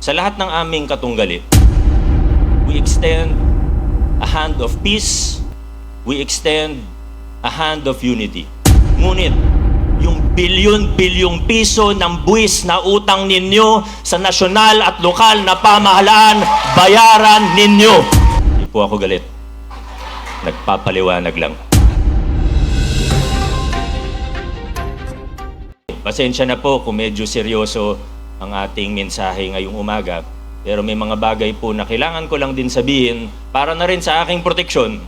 Sa lahat ng aming katunggali, we extend a hand of peace, we extend a hand of unity. Ngunit, yung bilyon-bilyong piso ng buwis na utang ninyo sa nasyonal at lokal na pamahalaan, bayaran ninyo. Hindi po ako galit. Nagpapaliwanag lang. Pasensya na po kung medyo seryoso ang ating mensahe ngayong umaga. Pero may mga bagay po na kailangan ko lang din sabihin para na rin sa aking proteksyon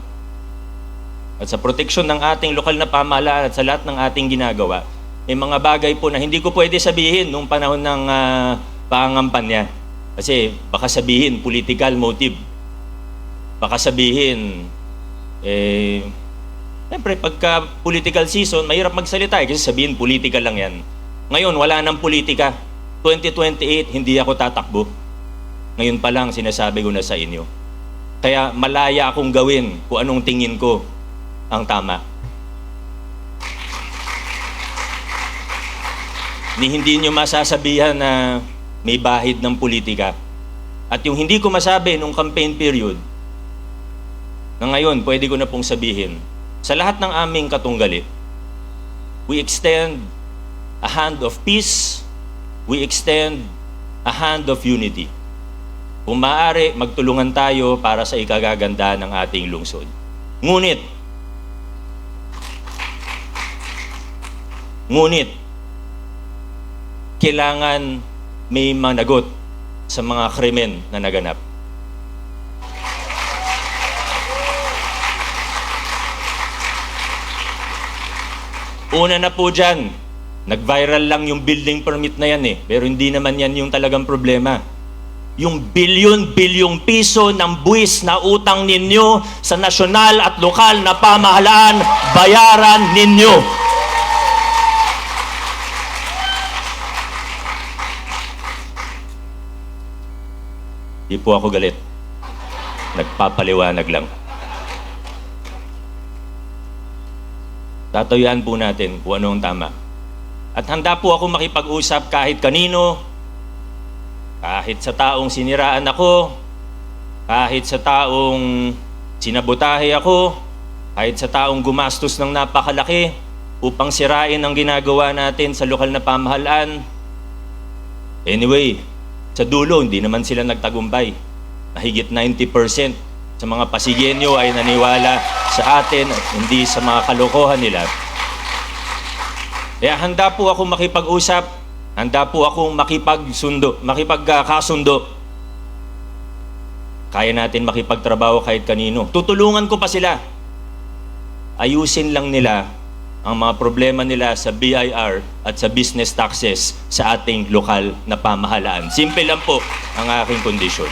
at sa proteksyon ng ating lokal na pamahalaan at sa lahat ng ating ginagawa. May mga bagay po na hindi ko pwede sabihin nung panahon ng uh, pangangampanya. Kasi baka sabihin political motive. Baka sabihin eh Siyempre, pagka political season, mahirap magsalita eh, kasi sabihin, political lang yan. Ngayon, wala nang politika. 2028, hindi ako tatakbo. Ngayon pa lang, sinasabi ko na sa inyo. Kaya malaya akong gawin kung anong tingin ko ang tama. Ni hindi nyo masasabihan na may bahid ng politika. At yung hindi ko masabi nung campaign period, na ngayon, pwede ko na pong sabihin, sa lahat ng aming katunggali, we extend a hand of peace, we extend a hand of unity. Kung maaari, magtulungan tayo para sa ikagaganda ng ating lungsod. Ngunit, ngunit, kailangan may managot sa mga krimen na naganap. Una na po dyan, nag-viral lang yung building permit na yan eh. Pero hindi naman yan yung talagang problema. Yung bilyon-bilyong piso ng buwis na utang ninyo sa nasyonal at lokal na pamahalaan, bayaran ninyo. Di po ako galit. Nagpapaliwanag lang. Tatayuan po natin kung ano ang tama. At handa po ako makipag-usap kahit kanino, kahit sa taong siniraan ako, kahit sa taong sinabotahe ako, kahit sa taong gumastos ng napakalaki upang sirain ang ginagawa natin sa lokal na pamahalaan. Anyway, sa dulo, hindi naman sila nagtagumpay. Mahigit 90% sa mga Pasigenyo ay naniwala sa atin at hindi sa mga kalokohan nila. Kaya handa po ako makipag-usap, handa po akong makipagsundo, makipagkasundo. Kaya natin makipagtrabaho kahit kanino. Tutulungan ko pa sila. Ayusin lang nila ang mga problema nila sa BIR at sa business taxes sa ating lokal na pamahalaan. Simple lang po ang aking kondisyon.